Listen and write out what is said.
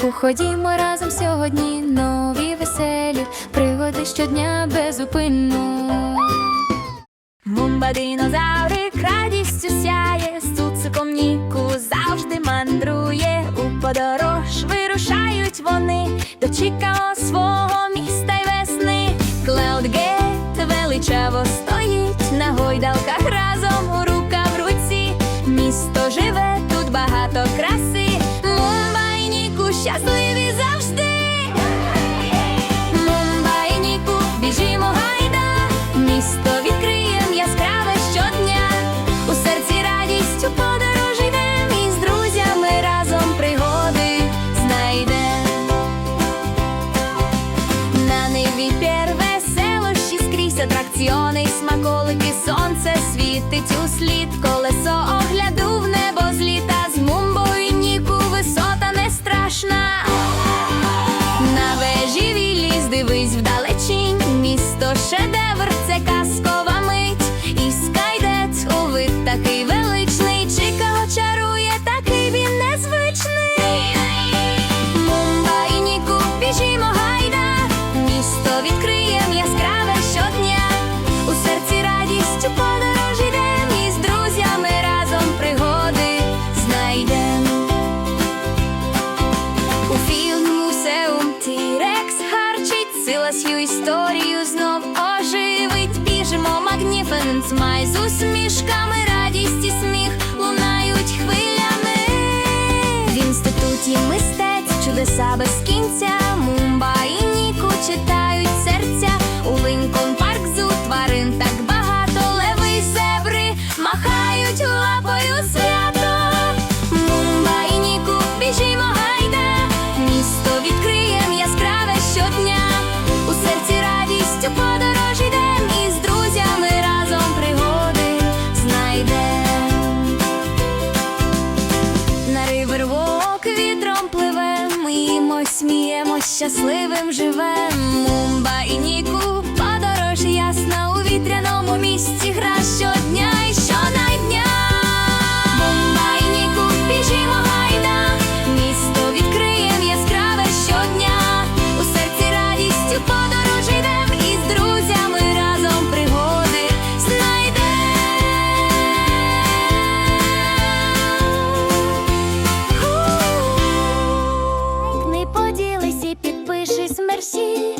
парку ходімо разом сьогодні, нові веселі пригоди щодня безупинно. Мумба динозаврик радістю сяє, з цуциком Ніку завжди мандрує. У подорож вирушають вони до чікао свого міста й весни. Клаудгейт величаво. атракціони, смаколики, сонце світить у слід. історію знов оживить, біжимо магніфенс, май з усмішками, радість і сміх лунають хвилями. В інституті мистець чудеса без кінця, мумба і ніку читає. сміємо, щасливим живем, мумба і нік. версі.